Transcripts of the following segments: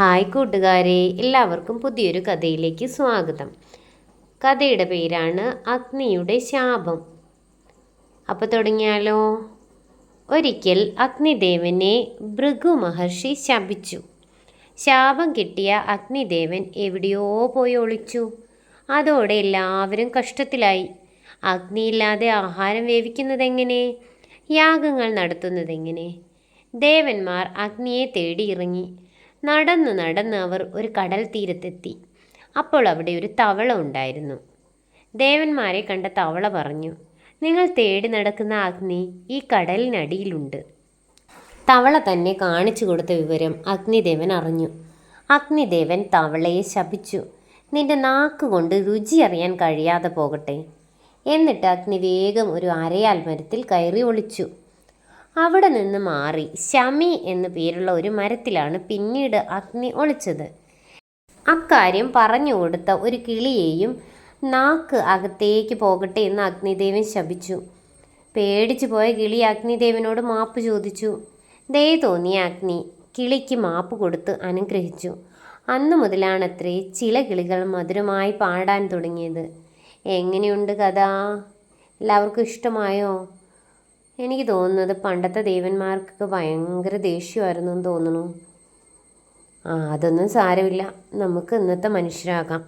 Hi കൂട്ടുകാരെ എല്ലാവർക്കും പുതിയൊരു കഥയിലേക്ക് സ്വാഗതം. കഥയുടെ പേരാണ് അഗ്നിയുടെ ശാപം. അപ്പോൾ തുടങ്ങിയാലോ? ഒരിക്കൽ അഗ്നിദേവനെ ഭൃഗു മഹർഷി ശപിച്ചു. ശാപം കിട്ടിയ അഗ്നിദേവൻ എവിടെയോ പോയി ഒളിച്ചു. അതോടെ എല്ലാവരും കഷ്ടത്തിലായി. അഗ്നിയില്ലാതെ ആഹാരം വേവിക്കുന്നതെങ്ങനെ? യാഗങ്ങൾ നടത്തുന്നതെങ്ങനെ? ദേവന്മാർ അഗ്നിയെ തേടി ഇറങ്ങി നടന്ന് നടന്ന് അവർ ഒരു കടൽ തീരത്തെത്തി. അപ്പോൾ അവിടെ ഒരു തവള ഉണ്ടായിരുന്നു. ദേവന്മാരെ കണ്ട തവള പറഞ്ഞു നിങ്ങൾ തേടി നടക്കുന്ന അഗ്നി ഈ കടലിനടിയിലുണ്ട്. തവള തന്നെ കാണിച്ചു കൊടുത്ത വിവരം അഗ്നിദേവൻ അറിഞ്ഞു. അഗ്നിദേവൻ തവളയെ ശപിച്ചു നിന്റെ നാക്ക് കൊണ്ട് രുചി അറിയാൻ കഴിയാതെ പോകട്ടെ. എന്നിട്ട് അഗ്നി വേഗം ഒരു അരയാൽ മരത്തിൽ കയറി ഒളിച്ചു. അവിടെ നിന്ന് മാറി. ശമി എന്നു പേരുള്ള ഒരു മരത്തിലാണ് പിന്നീട് അഗ്നി ഒളിച്ചത്. അക്കാര്യം പറഞ്ഞു കൊടുത്ത ഒരു കിളിയെയും നാക്ക് അകത്തേക്ക് പോകട്ടെ എന്ന് അഗ്നിദേവൻ ശപിച്ചു. പേടിച്ചു പോയ കിളി അഗ്നിദേവനോട് മാപ്പ് ചോദിച്ചു. ദേ തോന്നിയ അഗ്നി കിളിക്ക് മാപ്പ് കൊടുത്ത് അനുഗ്രഹിച്ചു. അന്നു മുതലാണത്രേ ചില കിളികൾ മധുരമായി പാടാൻ തുടങ്ങിയത്. എങ്ങനെയുണ്ട് കഥ? എല്ലാവർക്കും ഇഷ്ടമായോ? എനിക്ക് തോന്നുന്നത് പണ്ടത്തെ ദേവന്മാർക്ക് ഭയങ്കര ദേഷ്യമായിരുന്നു എന്ന് തോന്നുന്നു. ആ അതൊന്നും സാരമില്ല. നമുക്ക് ഇന്നത്തെ മനുഷ്യരാകാം.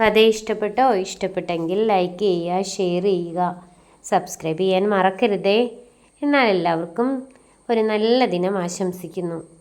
കഥ ഇഷ്ടപ്പെട്ടോ? ഇഷ്ടപ്പെട്ടെങ്കിൽ ലൈക്ക് ചെയ്യുക ഷെയർ ചെയ്യുക. സബ്സ്ക്രൈബ് ചെയ്യാൻ മറക്കരുതേ. എന്നാൽ എല്ലാവർക്കും ഒരു നല്ല ദിനം ആശംസിക്കുന്നു.